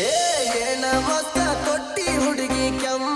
ಏ ಏನ ಮಸ್ತ ತೊಟ್ಟಿ ಹುಡುಗಿ ಕೆಮ್ಮ.